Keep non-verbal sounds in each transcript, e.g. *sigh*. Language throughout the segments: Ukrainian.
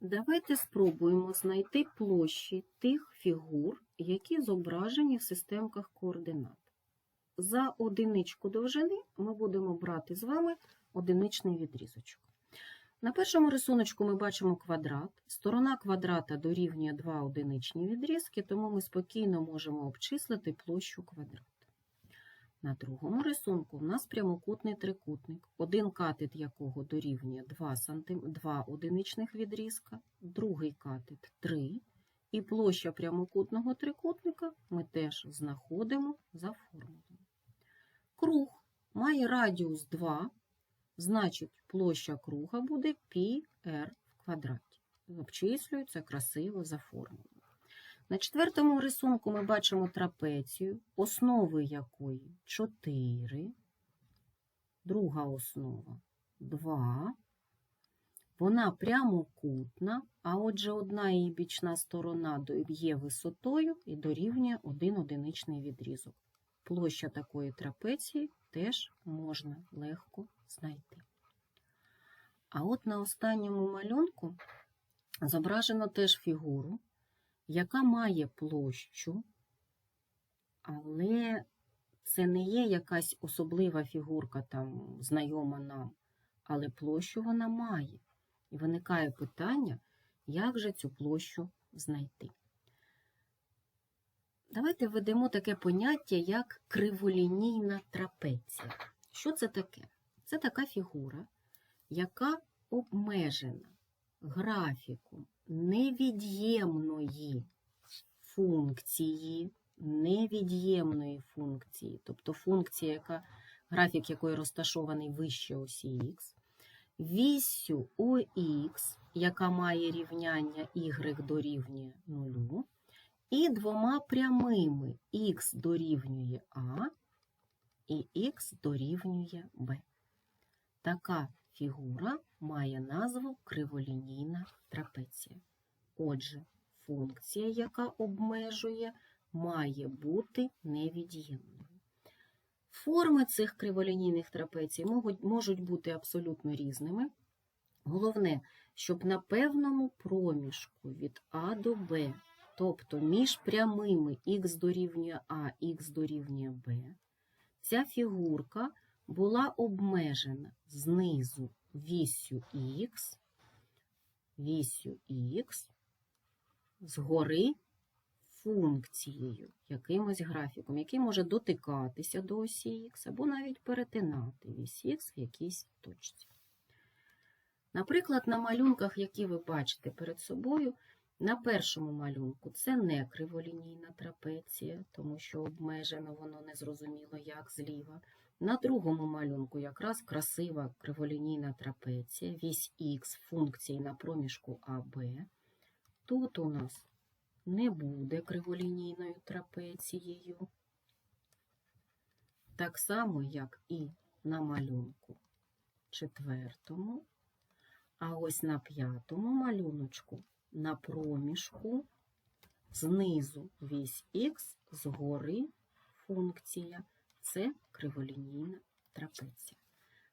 Давайте спробуємо знайти площі тих фігур, які зображені в системках координат. За одиничку довжини ми будемо брати з вами одиничний відрізочок. На першому рисуночку ми бачимо квадрат. Сторона квадрата дорівнює два одиничні відрізки, тому ми спокійно можемо обчислити площу квадрата. На другому рисунку у нас прямокутний трикутник, один катет якого дорівнює 2, см, 2 одиничних відрізка, другий катет 3, і площа прямокутного трикутника ми теж знаходимо за формулою. Круг має радіус 2, значить площа круга буде πr в квадраті. Обчислюється красиво за формулою. На четвертому рисунку ми бачимо трапецію, основи якої 4, друга основа 2. Вона прямокутна, а отже, одна її бічна сторона є висотою і дорівнює один одиничний відрізок. Площа такої трапеції теж можна легко знайти. А от на останньому малюнку зображено теж фігуру, яка має площу, але це не є якась особлива фігурка, там, знайома нам, але площу вона має. І виникає питання, як же цю площу знайти. Давайте введемо таке поняття, як криволінійна трапеція. Що це таке? Це така фігура, яка обмежена графіком невід'ємної функції, невід'ємної функції, тобто функція, яка, графік якої розташований вище осі х, віссю ОХ, яка має рівняння y дорівнює 0, і двома прямими х дорівнює А і х дорівнює Б. Така фігура має назву криволінійна трапеція. Отже, функція, яка обмежує, має бути невід'ємною. Форми цих криволінійних трапецій можуть, бути абсолютно різними. Головне, щоб на певному проміжку від А до Б, тобто між прямими х дорівнює А, х дорівнює Б, ця фігурка була обмежена знизу вісю х, вісю х, згори функцією, якимось графіком, який може дотикатися до осі х або навіть перетинати вісь х в якійсь точці. Наприклад, на малюнках, які ви бачите перед собою, на першому малюнку це не криволінійна трапеція, тому що обмежено воно незрозуміло як зліва. На другому малюнку якраз красива криволінійна трапеція, вісь х функції на проміжку АБ. Тут у нас не буде криволінійною трапецією. Так само, як і на малюнку четвертому. А ось на п'ятому малюночку на проміжку знизу вісь х, згори функція це криволінійна трапеція.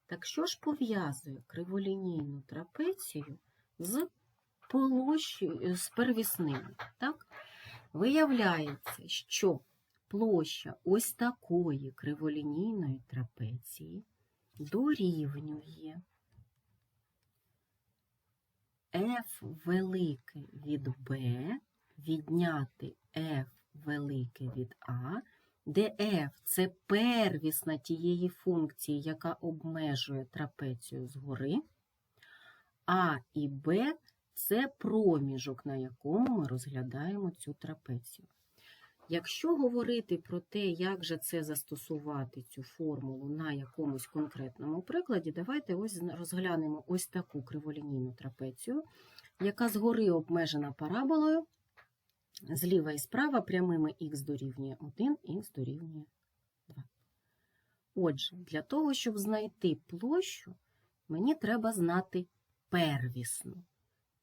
Так що ж пов'язує криволінійну трапецію з площею, з первісними? Так? Виявляється, що площа ось такої криволінійної трапеції дорівнює f велике від b відняти f велике від a, f – це первісна тієї функції, яка обмежує трапецію згори, а і b – це проміжок, на якому ми розглядаємо цю трапецію. Якщо говорити про те, як же це застосувати цю формулу на якомусь конкретному прикладі, давайте ось розглянемо ось таку криволінійну трапецію, яка згори обмежена параболою, зліва і справа прямими х дорівнює 1, х дорівнює 2. Отже, для того, щоб знайти площу, мені треба знати первісну.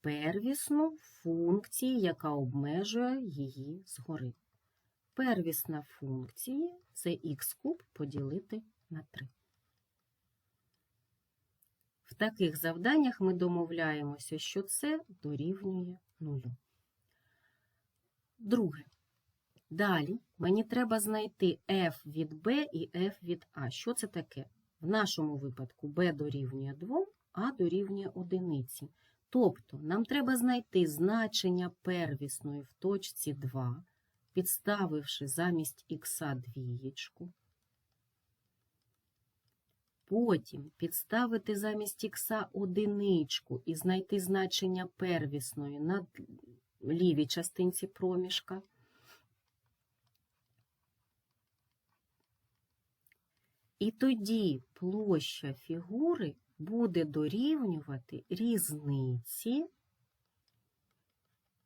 Первісну функцію, яка обмежує її згори. Первісна функція це х куб поділити на 3. В таких завданнях ми домовляємося, що це дорівнює нулю. Друге. Далі мені треба знайти f від b і f від a. Що це таке? В нашому випадку b дорівнює 2, а дорівнює 1. Тобто нам треба знайти значення первісної в точці 2, підставивши замість х двієчку. Потім підставити замість х одиничку і знайти значення первісної на лівій частинці проміжка. І тоді площа фігури буде дорівнювати різниці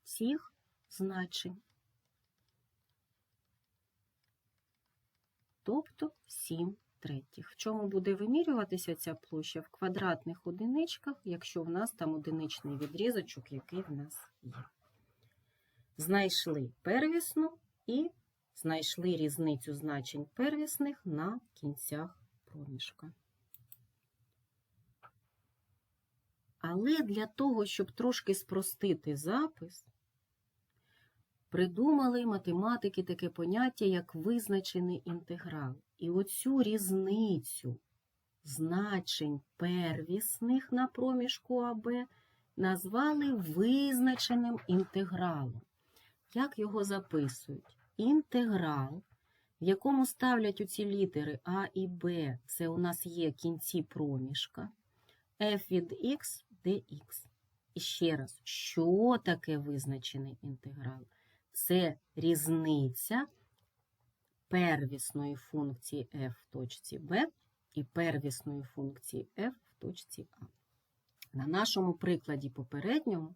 цих значень. Тобто 7 третіх. В чому буде вимірюватися ця площа? В квадратних одиничках, якщо в нас там одиничний відрізочок, який в нас є. Знайшли первісну і знайшли різницю значень первісних на кінцях проміжка. Але для того, щоб трошки спростити запис, придумали математики таке поняття, як визначений інтеграл. І оцю різницю значень первісних на проміжку АБ назвали визначеним інтегралом. Як його записують? Інтеграл, в якому ставлять оці літери А і Б, це у нас є кінці проміжка, f від x dx. І ще раз, що таке визначений інтеграл? Це різниця первісної функції f в точці b і первісної функції f в точці А. На нашому прикладі попередньому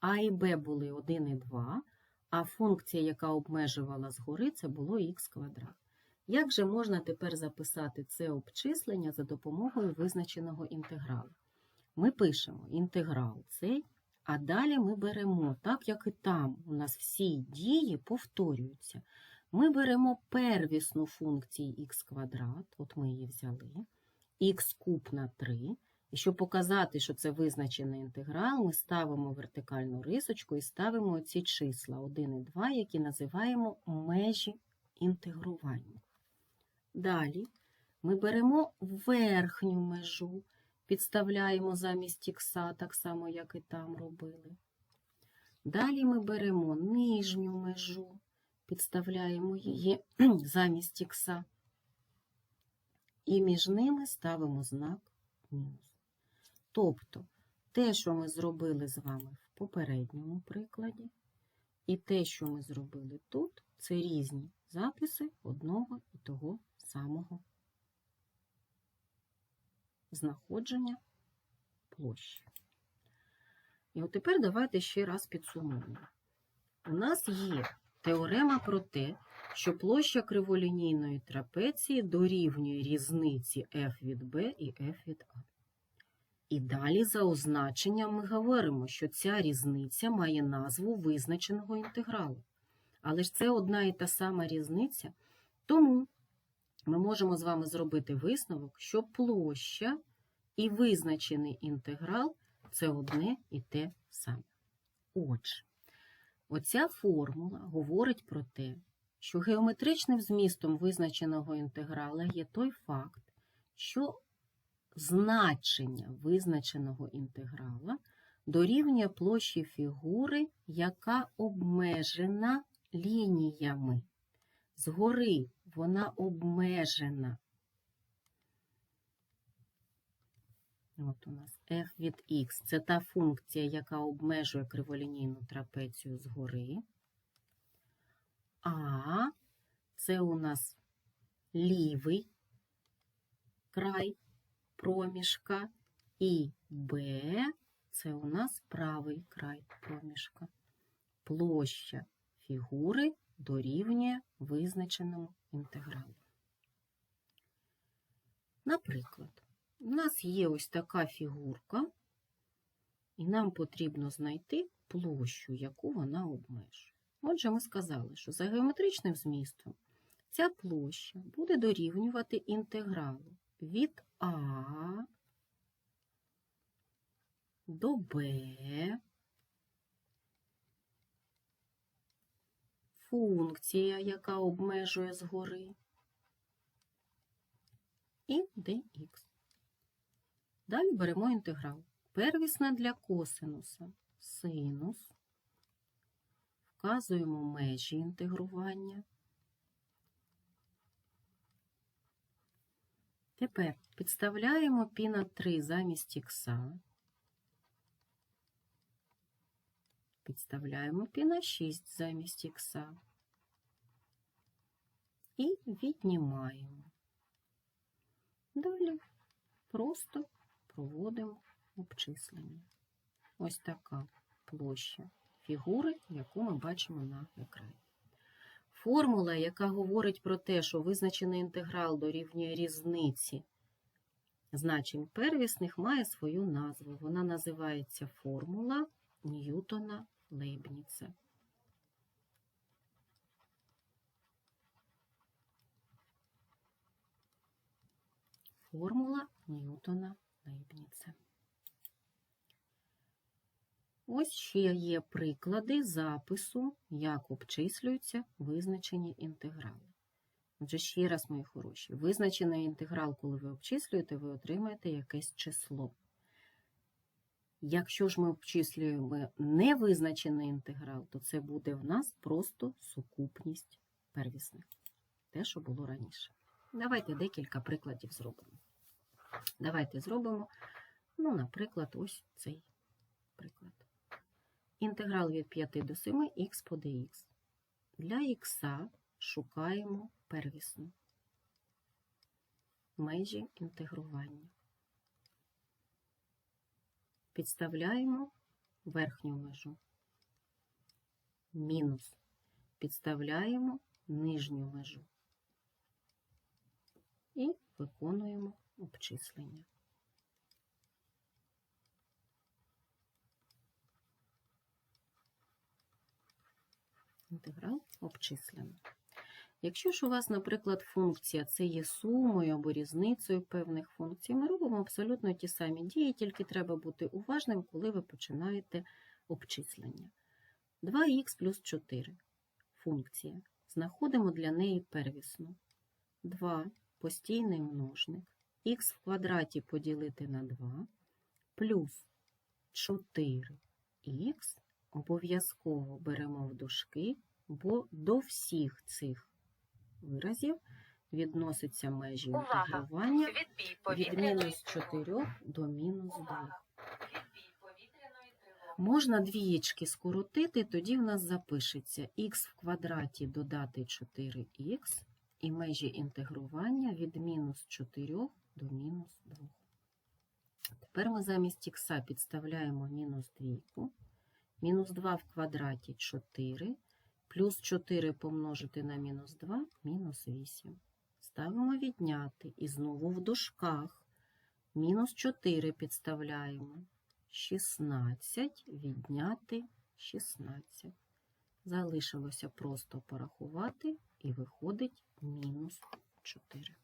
А і Б були 1 і 2, а функція, яка обмежувала згори, це було х квадрат. Як же можна тепер записати це обчислення за допомогою визначеного інтегралу? Ми пишемо інтеграл цей, а далі ми беремо, так як і там у нас всі дії повторюються. Ми беремо первісну функцію х квадрат, от ми її взяли, х куб на 3. І щоб показати, що це визначений інтеграл, ми ставимо вертикальну рисочку і ставимо ці числа 1 і 2, які називаємо межі інтегрування. Далі ми беремо верхню межу, підставляємо замість х, так само, як і там робили. Далі ми беремо нижню межу, підставляємо її *clears throat* замість х, і між ними ставимо знак мінус. Тобто те, що ми зробили з вами в попередньому прикладі, і те, що ми зробили тут, це різні записи одного і того самого знаходження площі. І от тепер давайте ще раз підсумуємо. У нас є теорема про те, що площа криволінійної трапеції дорівнює різниці f від b і f від a. І далі за означенням ми говоримо, що ця різниця має назву визначеного інтегралу. Але ж це одна і та сама різниця, тому ми можемо з вами зробити висновок, що площа і визначений інтеграл це одне і те саме. Отже, оця формула говорить про те, що геометричним змістом визначеного інтеграла є той факт, що значення визначеного інтеграла дорівнює площі фігури, яка обмежена лініями. Згори вона обмежена. От у нас f від x це та функція, яка обмежує криволінійну трапецію згори. А це у нас лівий край проміжка, і Б це у нас правий край проміжка. Площа фігури дорівнює визначеному інтегралу. Наприклад, у нас є ось така фігурка, і нам потрібно знайти площу, яку вона обмежує. Отже, ми сказали, що за геометричним змістом ця площа буде дорівнювати інтегралу від А до b функція, яка обмежує згори, і dx. Далі беремо інтеграл. Первісна для косинуса синус. Вказуємо межі інтегрування. Тепер підставляємо π на 3 замість х. Підставляємо π на 6 замість х. І віднімаємо. Далі просто проводимо обчислення. Ось така площа фігури, яку ми бачимо на екрані. Формула, яка говорить про те, що визначений інтеграл дорівнює різниці значень первісних, має свою назву. Вона називається формула Ньютона Лейбніца. Формула Ньютона Лейбніца. Ось ще є приклади запису, як обчислюються визначені інтеграли. Отже, ще раз, мої хороші, визначений інтеграл, коли ви обчислюєте, ви отримаєте якесь число. Якщо ж ми обчислюємо невизначений інтеграл, то це буде в нас просто сукупність первісних. Те, що було раніше. Давайте декілька прикладів зробимо. Давайте зробимо, ну, наприклад, ось цей приклад. Інтеграл від 5 до 7 х по dx. Для х шукаємо первісну межі інтегрування. Підставляємо верхню межу. Мінус. Підставляємо нижню межу. І виконуємо обчислення. Інтеграл обчислено. Якщо ж у вас, наприклад, функція це є сумою або різницею певних функцій, ми робимо абсолютно ті самі дії, тільки треба бути уважним, коли ви починаєте обчислення. 2х плюс 4 функція. Знаходимо для неї первісну. 2 постійний множник. х в квадраті поділити на 2 плюс 4х обов'язково беремо в дужки, бо до всіх цих виразів відносяться межі інтегрування від мінус 4 до мінус 2. Увага! Відбій повітряної. Можна двієчки скоротити, тоді в нас запишеться х в квадраті додати 4х і межі інтегрування від мінус 4 до мінус 2. Тепер ми замість х підставляємо мінус 2. Мінус 2 в квадраті 4, плюс 4 помножити на мінус 2, мінус 8. Ставимо відняти і знову в дужках. Мінус 4 підставляємо. 16 відняти 16. Залишилося просто порахувати і виходить мінус 4.